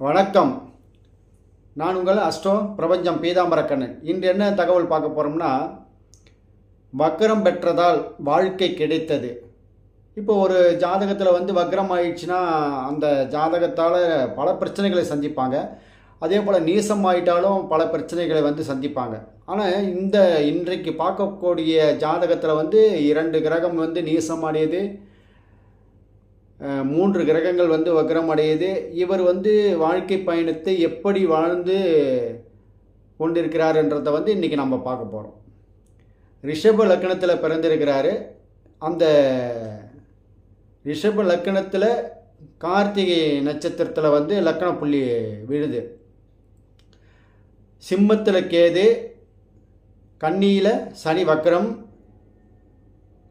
வணக்கம். நான் உங்கள் அஷ்டோ பிரபஞ்சம் பீதாம்பரக்கண்ணன் இன்று என்ன தகவல் பார்க்க போகிறோம்னா வக்கரம் பெற்றதால் வாழ்க்கை கிடைத்தது. இப்போ ஒரு ஜாதகத்தில் வந்து வக்கரம் ஆயிடுச்சுன்னா அந்த ஜாதகத்தால் பல பிரச்சனைகளை சந்திப்பாங்க. அதே போல் நீசம் ஆயிட்டாலும் பல பிரச்சனைகளை வந்து சந்திப்பாங்க. ஆனால் இந்த இன்றைக்கு பார்க்கக்கூடிய ஜாதகத்தில் வந்து இரண்டு கிரகம் வந்து நீசம் மூன்று கிரகங்கள் வந்து வக்ரம் அடையுது. இவர் வந்து வாழ்க்கை பயணத்தை எப்படி வாழ்ந்து கொண்டிருக்கிறாருன்றதை வந்து இன்றைக்கி நம்ம பார்க்க போகிறோம் ரிஷப லக்கணத்தில் பிறந்திருக்கிறாரு. அந்த ரிஷப லக்கணத்தில் கார்த்திகை நட்சத்திரத்தில் வந்து லக்கண புள்ளி விழுது. சிம்மத்தில் கேது கன்னியில் சனி வக்கரம்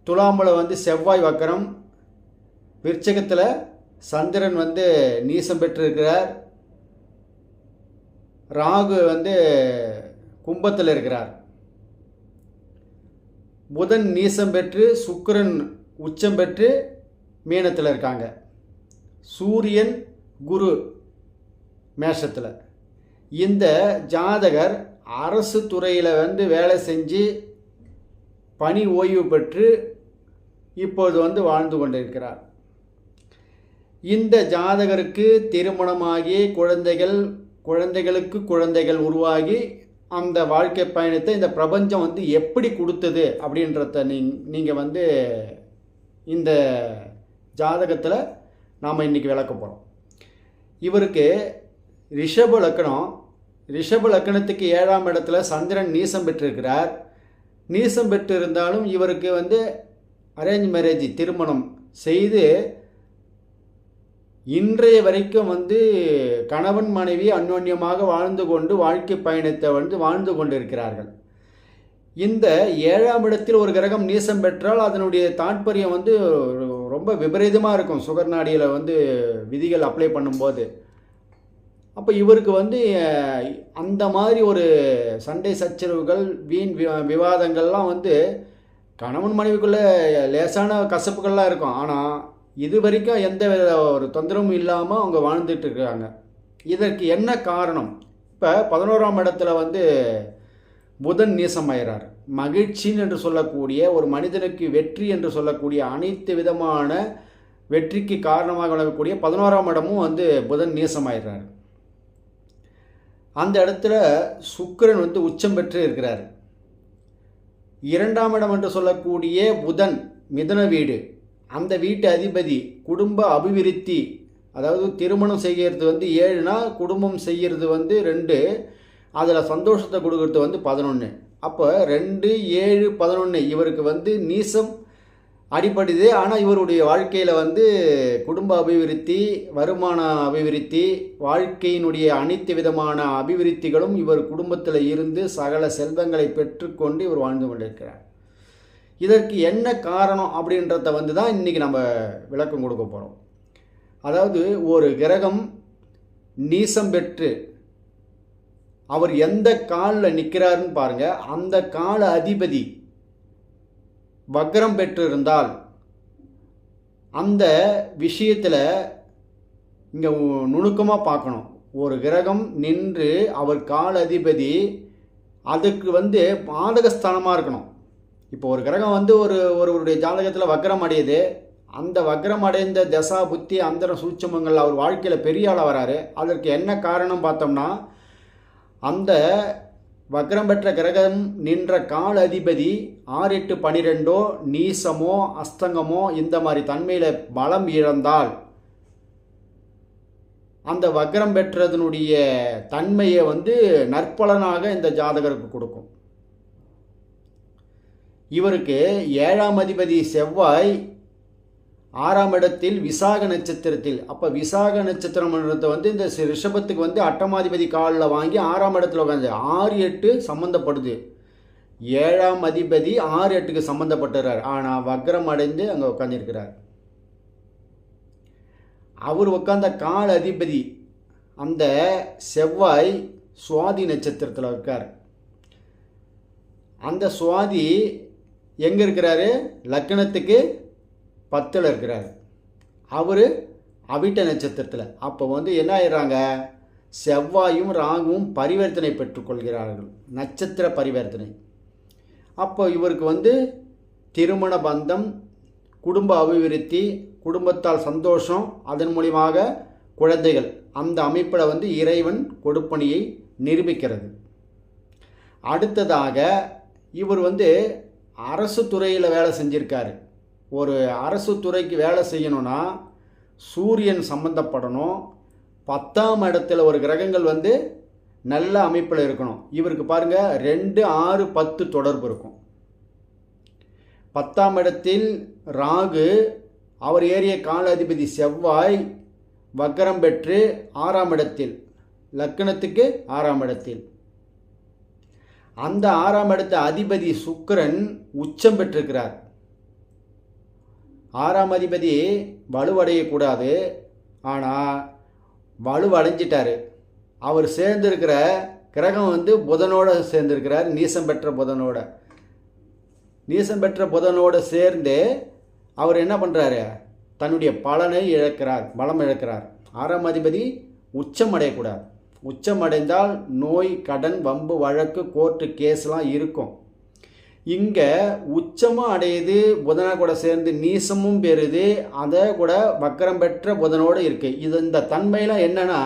துலாமில் வந்து செவ்வாய் வக்கரம் விருச்சகத்தில் சந்திரன் வந்து நீசம் பெற்றிருக்கிறார். ராகு வந்து கும்பத்தில் இருக்கிறார். புதன் நீசம் பெற்று சுக்கிரன் உச்சம் பெற்று மீனத்தில் இருக்காங்க. சூரியன் குரு மேஷத்தில். இந்த ஜாதகர் அரசு துறையில் வந்து வேலை செஞ்சு பணி ஓய்வு பெற்று இப்போது வந்து வாழ்ந்து கொண்டிருக்கிறார். இந்த ஜாதகருக்கு திருமணமாகி குழந்தைகள் குழந்தைகளுக்கு குழந்தைகள் உருவாகி அந்த வாழ்க்கை பயணத்தை இந்த பிரபஞ்சம் வந்து எப்படி கொடுத்தது அப்படின்றத நீ நீங்கள் வந்து இந்த ஜாதகத்தில் நாம் இன்றைக்கி விளக்க போகிறோம் இவருக்கு ரிஷப லக்கணம் ரிஷப லக்கணத்துக்கு ஏழாம் இடத்துல சந்திரன் நீசம் பெற்றிருக்கிறார். நீசம் பெற்று இருந்தாலும் இவருக்கு வந்து அரேஞ்ச் மேரேஜ் திருமணம் செய்து இன்றைய வரைக்கும் வந்து கணவன் மனைவி அந்யோன்யமாக வாழ்ந்து கொண்டு வாழ்க்கை பயணத்தை வந்து வாழ்ந்து கொண்டிருக்கிறார்கள். இந்த ஏழாம் இடத்தில் ஒரு கிரகம் நீசம் பெற்றால் அதனுடைய தாற்பயம் வந்து ரொம்ப விபரீதமாக இருக்கும். சுகர் நாடியில் வந்து விதிகள் அப்ளை பண்ணும்போது. அப்போ இவருக்கு வந்து அந்த மாதிரி ஒரு சண்டை சச்சரவுகள் வீண் விவாதங்கள்லாம் வந்து கணவன் மனைவிக்குள்ளே லேசான கசப்புகள்லாம் இருக்கும். ஆனால் இது வரைக்கும் எந்த வித ஒரு தொந்தரவும் இல்லாமல் அவங்க வாழ்ந்துட்டு இருக்கிறாங்க இதற்கு என்ன காரணம்? இப்போ பதினோராம் இடத்துல வந்து புதன் நீசமாயிறார். மகிழ்ச்சின்னு என்று சொல்லக்கூடிய ஒரு மனிதனுக்கு வெற்றி என்று சொல்லக்கூடிய அனைத்து விதமான வெற்றிக்கு காரணமாக விளங்கக்கூடிய பதினோராம் இடமும் வந்து புதன் நீசமாயிடுறார் அந்த இடத்துல சுக்கிரன் வந்து உச்சம் பெற்று இருக்கிறார். இரண்டாம் இடம் என்று சொல்லக்கூடிய புதன் மிதன வீடு. அந்த வீட்டு அதிபதி குடும்ப அபிவிருத்தி அதாவது திருமணம் செய்கிறது வந்து ஏழுனா குடும்பம் செய்கிறது வந்து ரெண்டு அதில் சந்தோஷத்தை கொடுக்கறது வந்து பதினொன்று அப்போ ரெண்டு ஏழு பதினொன்று இவருக்கு வந்து நீசம் அடிப்படுது ஆனால் இவருடைய வாழ்க்கையில் வந்து குடும்ப அபிவிருத்தி வருமான அபிவிருத்தி வாழ்க்கையினுடைய அனைத்து விதமான அபிவிருத்திகளும் இவர் குடும்பத்தில் இருந்து சகல செல்வங்களை பெற்றுக்கொண்டு இவர் வாழ்ந்து கொண்டிருக்கிறார். இதற்கு என்ன காரணம் அப்படின்றத வந்து தான் இன்றைக்கி நம்ம விளக்கம் கொடுக்க போகிறோம் அதாவது ஒரு கிரகம் நீசம் பெற்று அவர் எந்த காலில் நிற்கிறாருன்னு பாருங்கள் அந்த கால அதிபதி வக்ரம் பெற்றிருந்தால் அந்த விஷயத்தில் இங்கே நுணுக்கமாக பார்க்கணும். ஒரு கிரகம் நின்று அவர் கால அதிபதி அதுக்கு வந்து பாதகஸ்தானமாக இருக்கணும். இப்போ ஒரு கிரகம் வந்து ஒரு ஒருவருடைய ஜாதகத்தில் வக்ரம் அடையுது. அந்த வக்ரம் அடைந்த தசா புத்தி அந்தர சூட்சமங்கள் அவர் வாழ்க்கையில் பெரிய ஆளாக வராரு. அதற்கு என்ன காரணம் பார்த்தோம்னா அந்த வக்ரம் பெற்ற கிரகம் நின்ற கால அதிபதி ஆறு எட்டு பனிரெண்டோ நீசமோ அஸ்தங்கமோ இந்த மாதிரி தன்மையில் பலம் இழந்தால் அந்த வக்ரம் பெற்றதனுடைய தன்மையை வந்து நற்பலனாக இந்த ஜாதகருக்கு கொடுக்கும். இவருக்கு ஏழாம் அதிபதி செவ்வாய் ஆறாம் இடத்தில் விசாக நட்சத்திரத்தில். அப்போ விசாக நட்சத்திரம்ன்றத வந்து இந்த ரிஷபத்துக்கு வந்து அட்டமாதிபதி காலில் வாங்கி ஆறாம் இடத்துல உட்காந்து ஆறு எட்டு சம்மந்தப்படுது ஏழாம் அதிபதி ஆறு எட்டுக்கு சம்மந்தப்பட்டுறார் ஆனால் வக்ரம் அடைந்து அங்கே உட்காந்துருக்கிறார் அவர் உட்காந்த கால அதிபதி அந்த செவ்வாய் சுவாதி நட்சத்திரத்தில் இருக்கார். அந்த சுவாதி எங்கே இருக்கிறாரு? லக்கணத்துக்கு பத்தில் இருக்கிறார். அவர் அவிட்ட நட்சத்திரத்தில். அப்போ வந்து என்ன ஆயிடுறாங்க? செவ்வாயும் ராகுவும் பரிவர்த்தனை பெற்றுக்கொள்கிறார்கள் நட்சத்திர பரிவர்த்தனை. அப்போ இவருக்கு வந்து திருமண பந்தம் குடும்ப அபிவிருத்தி குடும்பத்தால் சந்தோஷம் அதன் மூலியமாக குழந்தைகள். அந்த அமைப்பில் வந்து இறைவன் கொடுப்பணியை நிரூபிக்கிறது. அடுத்ததாக இவர் வந்து அரசு துறையில் வேலை செஞ்சுருக்காரு. ஒரு அரசு துறைக்கு வேலை செய்யணும்னா சூரியன் சம்மந்தப்படணும் பத்தாம் இடத்துல ஒரு கிரகங்கள் வந்து நல்ல அமைப்பில் இருக்கணும். இவருக்கு பாருங்கள் ரெண்டு ஆறு பத்து தொடர்பு இருக்கும். பத்தாம் இடத்தில் ராகு அவர் ஏறிய கால அதிபதி செவ்வாய் வக்கரம் பெற்று ஆறாம் இடத்தில் லக்கணத்துக்கு ஆறாம் இடத்தில். அந்த ஆறாம் இடத்த அதிபதி சுக்கிரன் உச்சம் பெற்றிருக்கிறார். ஆறாம் அதிபதி வலுவடையக்கூடாது. ஆனால் வலுவடைஞ்சிட்டார். அவர் சேர்ந்திருக்கிற கிரகம் வந்து புதனோட சேர்ந்திருக்கிறார் நீசம் பெற்ற புதனோட. நீசம் பெற்ற புதனோட சேர்ந்து அவர் என்ன பண்ணுறாரு தன்னுடைய பலனை இழக்கிறார் பலம் இழக்கிறார். ஆறாம் அதிபதி உச்சம் அடையக்கூடாது. உச்சம் அடைந்தால் நோய் கடன் வம்பு வழக்கு கோர்ட்டு கேஸ்லாம் இருக்கும். இங்கே உச்சமும் அடையுது புதனை கூட சேர்ந்து நீசமும் பெறுது அதை கூட வக்கரம் பெற்ற புதனோடு இருக்குது இது இந்த தன்மையெல்லாம் என்னென்னா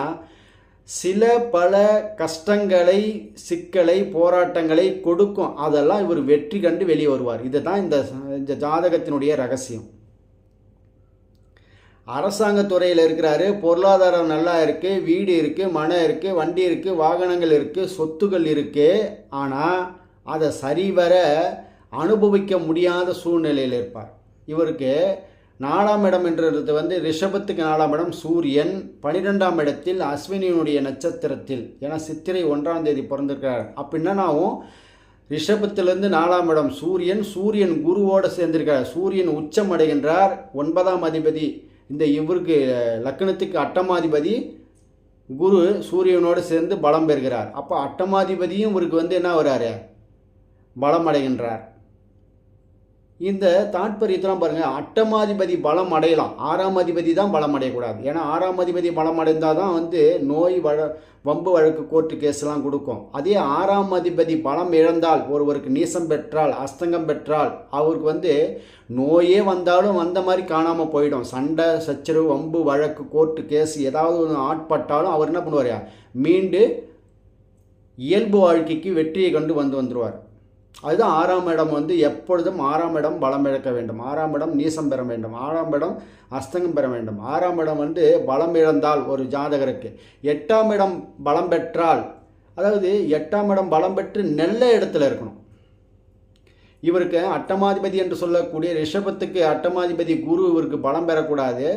சில பல கஷ்டங்களை சிக்கலை போராட்டங்களை கொடுக்கும். அதெல்லாம் இவர் வெற்றி கண்டு வெளியே வருவார். இதுதான் இந்த இந்த ஜாதகத்தினுடைய ரகசியம். அரசாங்க துறையில் இருக்கிறாரு. பொருளாதாரம் நல்லா இருக்குது வீடு இருக்குது மனை இருக்குது வண்டி இருக்குது வாகனங்கள் இருக்குது சொத்துகள் இருக்குது ஆனால் அதை சரிவர அனுபவிக்க முடியாத சூழ்நிலையில் இருப்பார். இவருக்கு நாலாம் இடம் என்றது வந்து ரிஷபத்துக்கு நாலாம் இடம் சூரியன். பனிரெண்டாம் இடத்தில் அஸ்வினியினுடைய நட்சத்திரத்தில். ஏன்னா சித்திரை ஒன்றாம் தேதி பிறந்திருக்கிறார். அப்படின்னாவும் ரிஷபத்திலிருந்து நாலாம் இடம் சூரியன். சூரியன் குருவோடு சேர்ந்திருக்கிறார். சூரியன் உச்சம் அடைகின்றார். ஒன்பதாம் அதிபதி இந்த இவருக்கு லக்கணத்துக்கு அட்டமாதிபதி குரு சூரியனோடு சேர்ந்து பலம் பெறுகிறார். அப்போ அட்டமாதிபதியும் இவருக்கு வந்து என்ன வர்றாரு பலம் அடைகின்றார் இந்த தாற்பயத்தெல்லாம் பாருங்கள் அட்டமாதிபதி பலம் அடையலாம். ஆறாம் அதிபதி தான் பலம் அடையக்கூடாது. ஏன்னா ஆறாம் அதிபதி பலம் அடைந்தால் தான் வந்து நோய் வழ வம்பு வழக்கு கோர்ட்டு கேஸ்லாம் கொடுக்கும். அதே ஆறாம் அதிபதி பலம் இழந்தால் ஒருவருக்கு நீசம் பெற்றால் அஸ்தங்கம் பெற்றால் அவருக்கு வந்து நோயே வந்தாலும் வந்த மாதிரி காணாமல் போயிடும். சண்டை சச்சரவு வம்பு வழக்கு கோர்ட்டு கேஸ் ஏதாவது ஒன்று ஆட்பட்டாலும் அவர் என்ன பண்ணுவார்? மீண்டு இயல்பு வாழ்க்கைக்கு வெற்றியை கண்டு வந்து வந்துடுவார் அதுதான் ஆறாம் இடம் வந்து எப்பொழுதும் ஆறாம் இடம் பலம் இழக்க வேண்டும். ஆறாம் இடம் நீசம் பெற வேண்டும். ஆறாம் இடம் அஸ்தங்கம் பெற வேண்டும். ஆறாம் இடம் வந்து பலம் இழந்தால் ஒரு ஜாதகருக்கு. எட்டாம் இடம் பலம் பெற்றால் அதாவது எட்டாம் இடம் பலம் பெற்று நல்ல இடத்துல இருக்கணும். இவருக்கு அட்டமாதிபதி என்று சொல்லக்கூடிய ரிஷபத்துக்கு அட்டமாதிபதி குரு இவருக்கு பலம் பெறக்கூடாது.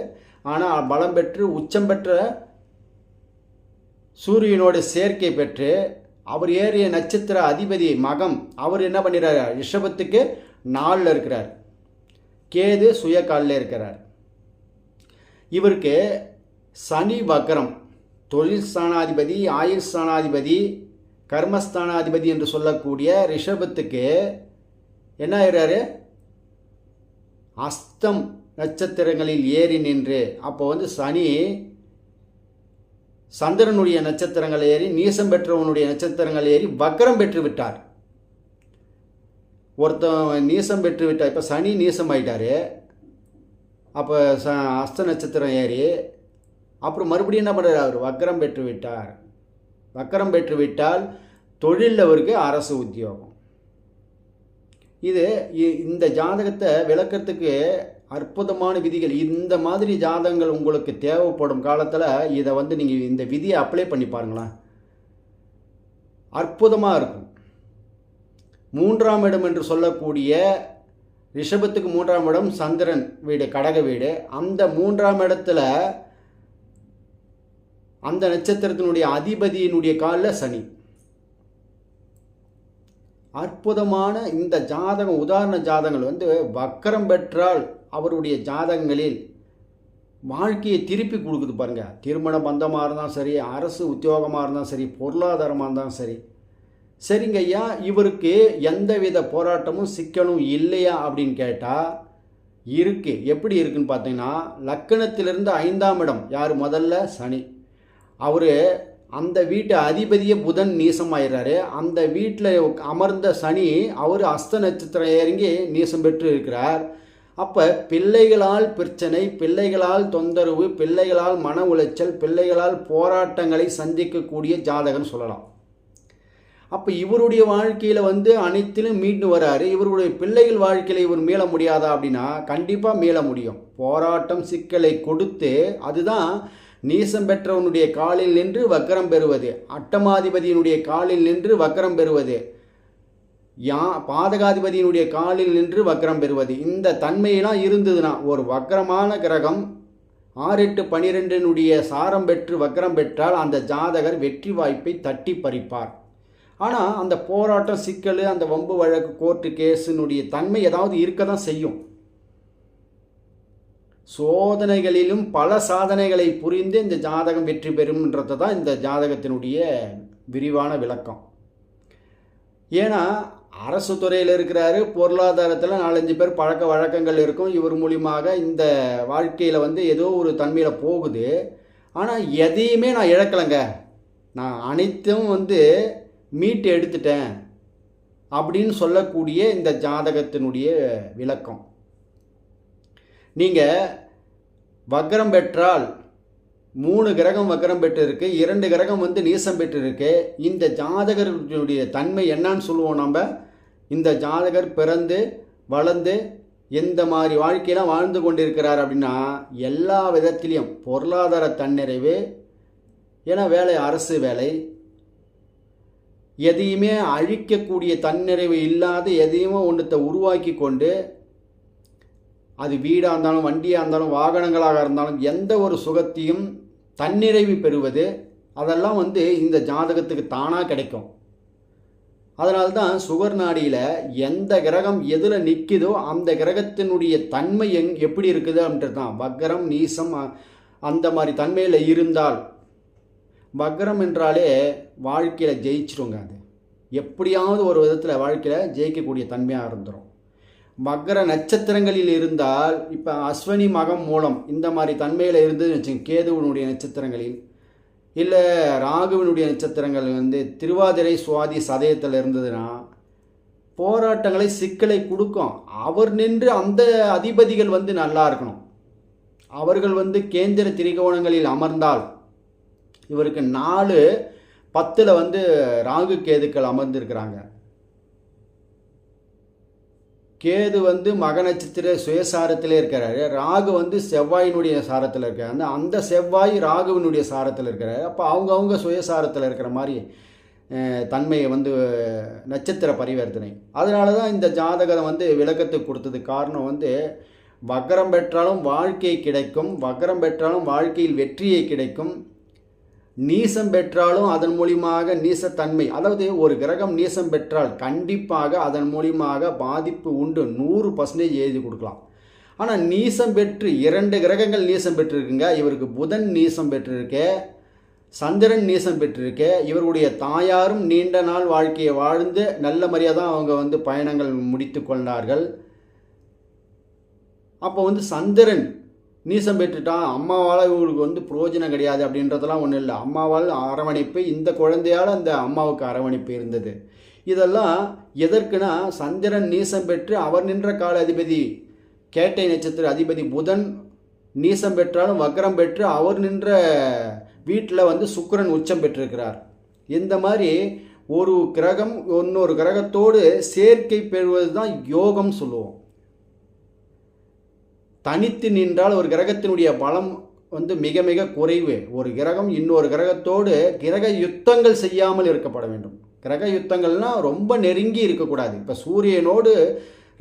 ஆனால் பலம் பெற்று உச்சம் பெற்ற சூரியனோட சேர்க்கை பெற்று அவர் ஏறிய நட்சத்திர அதிபதி மகம் அவர் என்ன பண்ணிடுறார் ரிஷபத்துக்கு நாளில் இருக்கிறார். கேது சுய காலில் இருக்கிறார். இவருக்கு சனி வக்கரம் தொழில் ஸ்தானாதிபதி ஆயுள் ஸ்தானாதிபதி கர்மஸ்தானாதிபதி என்று சொல்லக்கூடிய ரிஷபத்துக்கு என்ன ஆகிறாரு அஸ்தம் நட்சத்திரங்களில் ஏறி நின்று அப்போ வந்து சனி சந்திரனுடைய நட்சத்திரங்கள் ஏறி நீசம் பெற்றவனுடைய நட்சத்திரங்கள் ஏறி வக்கரம் பெற்று விட்டார் ஒருத்தன் நீசம் பெற்று விட்டார் இப்போ சனி நீசம் ஆயிட்டாரு. அப்போ ச அஸ்த நட்சத்திரம் ஏறி அப்புறம் மறுபடியும் என்ன பண்ணுறாரு அவர்? வக்கரம் பெற்று விட்டார் வக்கரம் பெற்று விட்டால் தொழிலில் அவருக்கு அரசு உத்தியோகம். இது இந்த ஜாதகத்தை விளக்கத்துக்கு அற்புதமான விதிகள். இந்த மாதிரி ஜாதகங்கள் உங்களுக்கு தேவைப்படும் காலத்தில் இதை வந்து நீங்கள் இந்த விதியை அப்ளை பண்ணி பாருங்களேன். அற்புதமாக இருக்கும். மூன்றாம் இடம் என்று சொல்லக்கூடிய ரிஷபத்துக்கு மூன்றாம் இடம் சந்திரன் வீடு கடக வீடு. அந்த மூன்றாம் இடத்துல அந்த நட்சத்திரத்தினுடைய அதிபதியினுடைய காலில் சனி. அற்புதமான இந்த ஜாதகம் உதாரண ஜாதகங்கள் வந்து வக்கரம் பெற்றால் அவருடைய ஜாதகங்களில் வாழ்க்கையை திருப்பி கொடுக்குது பாருங்கள் திருமண பந்தமாக இருந்தாலும் சரி அரசு உத்தியோகமாக இருந்தாலும் சரி பொருளாதாரமாக இருந்தாலும் சரி. சரிங்க ஐயா இவருக்கு எந்தவித போராட்டமும் சிக்கலும் இல்லையா அப்படின்னு கேட்டால் இருக்குது எப்படி இருக்குன்னு பார்த்தீங்கன்னா லக்கணத்திலிருந்து ஐந்தாம் இடம். யார்? முதல்ல சனி. அவர் அந்த வீட்டு அதிபதியே புதன் நீசமாயிடுறாரு அந்த வீட்டில் அமர்ந்த சனி அவர் அஸ்த நட்சத்திரம் இறங்கி நீசம் பெற்று இருக்கிறார். அப்போ பிள்ளைகளால் பிரச்சனை பிள்ளைகளால் தொந்தரவு பிள்ளைகளால் மன உளைச்சல் பிள்ளைகளால் போராட்டங்களை சந்திக்கக்கூடிய ஜாதகம் சொல்லலாம். அப்போ இவருடைய வாழ்க்கையில் வந்து அனைத்திலும் மீண்டு வராரு. இவருடைய பிள்ளைகள் வாழ்க்கையில் இவர் மீள முடியாதா அப்படின்னா கண்டிப்பாக மீள முடியும். போராட்டம் சிக்கலை கொடுத்து அதுதான் நீசம் பெற்றவனுடைய காலில் நின்று வக்கரம் பெறுவது. அட்டமாதிபதியினுடைய காலில் நின்று வக்கரம் பெறுவது. யா பாதகாதிபதியினுடைய காலில் நின்று வக்கரம் பெறுவது. இந்த தன்மையெல்லாம் இருந்ததுன்னா ஒரு வக்கரமான கிரகம் ஆறு எட்டு பனிரெண்டினுடைய சாரம் பெற்று வக்கரம் பெற்றால் அந்த ஜாதகர் வெற்றி வாய்ப்பை தட்டி பறிப்பார். ஆனால் அந்த போராட்டம் சிக்கல் அந்த வம்பு வழக்கு கோர்ட்டு கேஸினுடைய தன்மை ஏதாவது இருக்க தான் செய்யும். சோதனைகளிலும் பல சாதனைகளை புரிந்து இந்த ஜாதகம் வெற்றி பெறும்ன்றது தான் இந்த ஜாதகத்தினுடைய விரிவான விளக்கம். ஏன்னா அரசு துறையில் இருக்கிறாரு. பொருளாதாரத்தில் நாலஞ்சு பேர் பழக்க வழக்கங்கள் இருக்கும். இவர் மூலியமாக இந்த வாழ்க்கையில் வந்து ஏதோ ஒரு தன்மையில் போகுது. ஆனால் எதையுமே நான் இழக்கலைங்க. நான் அனைத்தும் வந்து மீட்டு எடுத்துட்டேன் அப்படின்னு சொல்லக்கூடிய இந்த ஜாதகத்தினுடைய விளக்கம். நீங்கள் வக்ரம் பெற்றால் மூணு கிரகம் வக்கரம் பெற்று இருக்கு இரண்டு கிரகம் வந்து நீசம் பெற்று இருக்கு இந்த ஜாதகர்களுடைய தன்மை என்னன்னு சொல்லுவோம் நம்ம இந்த ஜாதகர் பிறந்து வளர்ந்து எந்த மாதிரி வாழ்க்கையெல்லாம் வாழ்ந்து கொண்டிருக்கிறார் அப்படின்னா எல்லா விதத்திலையும் பொருளாதார தன்னிறைவு ஏன்னா வேலை அரசு வேலை. எதையுமே அழிக்கக்கூடிய தன்னிறைவு இல்லாத எதையுமே ஒன்றத்தை உருவாக்கி கொண்டு அது வீடாக இருந்தாலும் வண்டியாக இருந்தாலும் வாகனங்களாக இருந்தாலும் எந்த ஒரு சுகத்தையும் தன்னிறைவு பெறுவது அதெல்லாம் வந்து இந்த ஜாதகத்துக்கு தானாக கிடைக்கும். அதனால்தான் சுகர் நாடியில் எந்த கிரகம் எதில் நிற்குதோ அந்த கிரகத்தினுடைய தன்மை எங் எப்படி இருக்குது அப்படின்றது தான். வக்கரம் நீசம் அந்த மாதிரி தன்மையில் இருந்தால் வக்கரம் என்றாலே வாழ்க்கையில் ஜெயிச்சிருங்க அது. எப்படியாவது ஒரு விதத்தில் வாழ்க்கையில் ஜெயிக்கக்கூடிய தன்மையாக இருந்துடும் மகர நட்சத்திரங்களில் இருந்தால் இப்போ அஸ்வினி மகம் மூலம் இந்த மாதிரி தன்மையில் இருந்ததுன்னு வச்சுங்க கேதுவனுடைய நட்சத்திரங்களில். இல்லை ராகுவினுடைய நட்சத்திரங்கள் வந்து திருவாதிரை சுவாதி சதயத்தில் இருந்ததுன்னா போராட்டங்களை சிக்கலை கொடுக்கும். அவர் நின்று அந்த அதிபதிகள் வந்து நல்லா இருக்கணும். அவர்கள் வந்து கேந்திர திரிகோணங்களில் அமர்ந்தால் இவருக்கு நாலு பத்தில் வந்து ராகு கேதுக்கள் அமர்ந்திருக்கிறாங்க. கேது வந்து மக நட்சத்திர சுயசாரத்திலே இருக்கிறாரு. ராகு வந்து செவ்வாயினுடைய சாரத்தில் இருக்காரு. அந்த அந்த செவ்வாய் ராகுவினுடைய சாரத்தில் இருக்கிறாரு. அப்போ அவங்கவுங்க சுயசாரத்தில் இருக்கிற மாதிரி தன்மையை வந்து நட்சத்திர பரிவர்த்தனை. அதனால தான் இந்த ஜாதகத்தை வந்து விளக்கத்துக்கு கொடுத்தது காரணம் வந்து வக்கரம் பெற்றாலும் வாழ்க்கை கிடைக்கும். வக்கரம் பெற்றாலும் வாழ்க்கையில் வெற்றியை கிடைக்கும். நீசம் பெற்றாலும் அதன் மூலியமாக நீசத்தன்மை. அதாவது ஒரு கிரகம் நீசம் பெற்றால் கண்டிப்பாக அதன் மூலியமாக பாதிப்பு உண்டு. நூறு பர்சன்டேஜ் எழுதி கொடுக்கலாம். ஆனால் நீசம் பெற்று இரண்டு கிரகங்கள் நீசம் பெற்றிருக்குங்க. இவருக்கு புதன் நீசம் பெற்றிருக்க சந்திரன் நீசம் பெற்றிருக்க இவருடைய தாயாரும் நீண்ட நாள் வாழ்க்கையை வாழ்ந்து நல்ல முறையாக தான் அவங்க வந்து பயணங்கள் முடித்து கொண்டார்கள். அப்போ வந்து சந்திரன் நீசம் பெற்றுட்டான் அம்மாவால் இவங்களுக்கு வந்து பிரயோஜனம் கிடையாது அப்படின்றதெல்லாம் ஒன்றும் இல்லை. அம்மாவால் அரவணைப்பு இந்த குழந்தையால் அந்த அம்மாவுக்கு அரவணைப்பு இருந்தது. இதெல்லாம் எதற்குனா சந்திரன் நீசம் பெற்று அவர் நின்ற கால அதிபதி கேட்டை நட்சத்திர அதிபதி புதன் நீசம் பெற்றாலும் வக்ரம் பெற்று அவர் நின்ற வீட்டில் வந்து சுக்கரன் உச்சம் பெற்றிருக்கிறார். இந்த மாதிரி ஒரு கிரகம் இன்னொரு கிரகத்தோடு சேர்க்கை பெறுவது தான் யோகம் சொல்லுவோம். தனித்து நின்றால் ஒரு கிரகத்தினுடைய பலம் வந்து மிக மிக குறைவு. ஒரு கிரகம் இன்னொரு கிரகத்தோடு கிரக யுத்தங்கள் செய்யாமல் இருக்கப்பட வேண்டும். கிரக யுத்தங்கள்னால் ரொம்ப நெருங்கி இருக்கக்கூடாது. இப்போ சூரியனோடு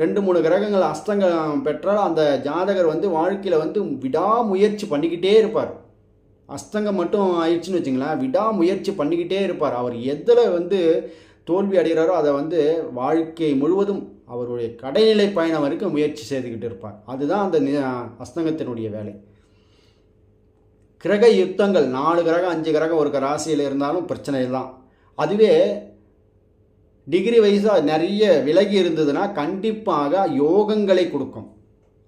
ரெண்டு மூணு கிரகங்கள் அஸ்தங்கம் பெற்றால் அந்த ஜாதகர் வந்து வாழ்க்கையில் வந்து விடாமுயற்சி பண்ணிக்கிட்டே இருப்பார். அஸ்தங்கம் மட்டும் ஆயிடுச்சுன்னு வச்சுங்களேன் விடாமுயற்சி பண்ணிக்கிட்டே இருப்பார். அவர் எதில் வந்து தோல்வி அடைகிறாரோ அதை வந்து வாழ்க்கை முழுவதும் அவருடைய கடைநிலை பயணம் வரைக்கும் முயற்சி செய்துக்கிட்டு இருப்பார். அதுதான் அந்த அஸ்தங்கத்தினுடைய வேலை. கிரக யுத்தங்கள் நாலு கிரகம் அஞ்சு கிரகம் ஒரு ராசியில் இருந்தாலும் பிரச்சனை தான் அதுவே டிகிரி வைஸாக நிறைய விலகி இருந்ததுன்னா கண்டிப்பாக யோகங்களை கொடுக்கும்.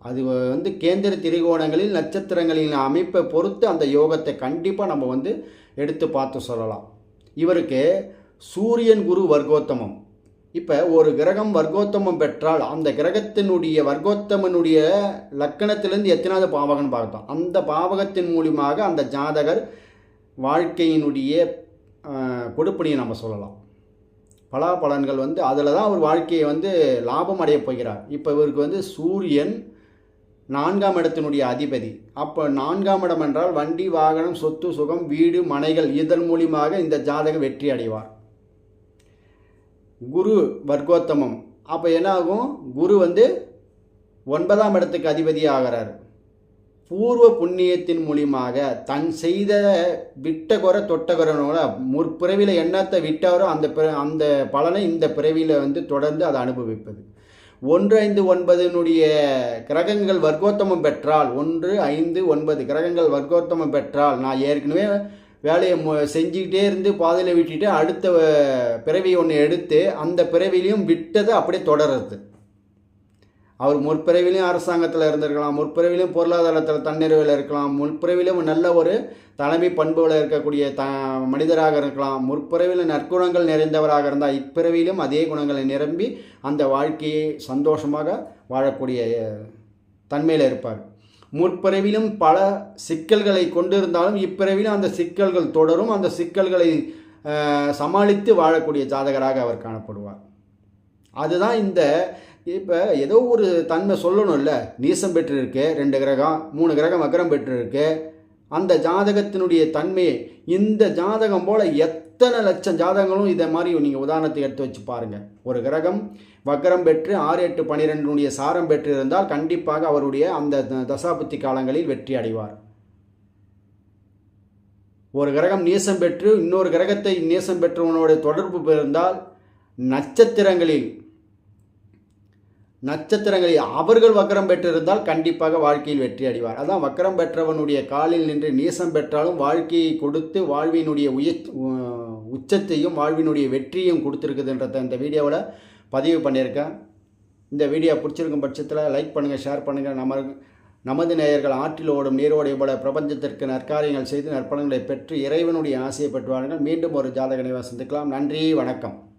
அது வந்து கேந்திர திரிகோணங்களில் நட்சத்திரங்களின் அமைப்பை பொறுத்து அந்த யோகத்தை கண்டிப்பாக நம்ம வந்து எடுத்து பார்த்து சொல்லலாம். இவருக்கு சூரியன் குரு வர்க்கோத்தமம். இப்போ ஒரு கிரகம் வர்க்கோத்தமம் பெற்றால் அந்த கிரகத்தினுடைய வர்க்கோத்தமனுடைய லக்கணத்திலேருந்து எத்தனாவது பாவகம்னு பார்த்தோம். அந்த பாவகத்தின் மூலியமாக அந்த ஜாதகர் வாழ்க்கையினுடைய கொடுப்பணியை நம்ம சொல்லலாம். பலாபலன்கள் வந்து அதில் தான் அவர் வாழ்க்கையை வந்து லாபம் அடைய போகிறார். இப்போ இவருக்கு வந்து சூரியன் நான்காம் இடத்தினுடைய அதிபதி. அப்போ நான்காம் இடம் என்றால் வண்டி வாகனம் சொத்து சுகம் வீடு மனைகள். இதன் மூலியமாக இந்த ஜாதகம் வெற்றி அடைவார். குரு வர்க்கோத்தமம். அப்போ என்ன ஆகும் குரு வந்து ஒன்பதாம் இடத்துக்கு அதிபதி ஆகிறார். பூர்வ புண்ணியத்தின் மூலியமாக தன் செய்த விட்ட குறை தொட்ட முற்பிறவியில் என்னத்தை விட்டாரோ அந்த பிற- அந்த பலனை இந்த பிறவியில் வந்து தொடர்ந்து அதை அனுபவிப்பது. ஒன்று ஐந்து ஒன்பதினுடைய கிரகங்கள் வர்க்கோத்தமம் பெற்றால் ஒன்று ஐந்து ஒன்பது கிரகங்கள் வர்க்கோத்தமம் பெற்றால் நான் ஏற்கனவே வேலையை மு- செஞ்சுக்கிட்டே இருந்து பாதையில் விட்டுட்டு அடுத்த பிறவி ஒன்று எடுத்து அந்த பிறவிலையும் விட்டதை அப்படியே தொடர்றது. அவர் முற்பிறவிலையும் அரசாங்கத்தில் இருந்திருக்கலாம் முற்பிறவிலையும் பொருளாதாரத்தில் தன்னிறைவில் இருக்கலாம் முற்பிறவிலும் நல்ல ஒரு தலைமை பண்புகளை இருக்கக்கூடிய த மனிதராக இருக்கலாம் முற்பிறவிலும் நற்குணங்கள் நிறைந்தவராக இருந்தால் இப்பிறவிலும் அதே குணங்களை நிரம்பி அந்த வாழ்க்கையை சந்தோஷமாக வாழக்கூடிய தன்மையில் இருப்பார். முற்பிறவிலும் பல சிக்கல்களை கொண்டிருந்தாலும் இப்பிறவிலும் அந்த சிக்கல்கள் தொடரும். அந்த சிக்கல்களை சமாளித்து வாழக்கூடிய ஜாதகராக அவர் காணப்படுவார். அதுதான் இந்த இப்போ ஏதோ ஒரு தன்மை சொல்லணும்ல. நீசம் பெற்றிருக்கு ரெண்டு கிரகம் மூணு கிரகம் வக்கரம் பெற்றிருக்கு. அந்த ஜாதகத்தினுடைய தன்மையை இந்த ஜாதகம் போல் எத் அத்தனை லட்சம் ஜாதகங்களும் இதை மாதிரி நீங்கள் உதாரணத்தை எடுத்து வச்சு பாருங்கள் ஒரு கிரகம் வக்கரம் பெற்று ஆறு எட்டு பன்னிரெண்டுடைய சாரம் பெற்று இருந்தால் கண்டிப்பாக அவருடைய அந்த த- தசாபுத்தி காலங்களில் வெற்றி அடைவார். ஒரு கிரகம் நீசம் பெற்று இன்னொரு கிரகத்தை நீசம் பெற்றவனோட தொடர்பு இருந்தால் நட்சத்திரங்களில் நட்சத்திரங்களில் அவர்கள் வக்கரம் பெற்றிருந்தால் கண்டிப்பாக வாழ்க்கையில் வெற்றி அடைவார். அதான் வக்கரம் பெற்றவனுடைய காலில் நின்று நீசம் பெற்றாலும் வாழ்க்கையை கொடுத்து வாழ்வினுடைய உய உ- உச்சத்தையும் வாழ்வினுடைய வெற்றியும் கொடுத்துருக்குதுன்றத இந்த வீடியோவில் பதிவு பண்ணியிருக்கேன். இந்த வீடியோ பிடிச்சிருக்கும் பட்சத்தில் லைக் பண்ணுங்கள் ஷேர் பண்ணுங்கள் நம்ம நமது நேயர்கள் ஆற்றில் ஓடும் நீரோடை போல பிரபஞ்சத்திற்கு நற்காரியங்கள் செய்து நற்பலன்களை பெற்று இறைவனுடைய ஆசையை பெற்றுவார்கள் மீண்டும் ஒரு ஜாதகனை சந்திக்கலாம் நன்றி வணக்கம்.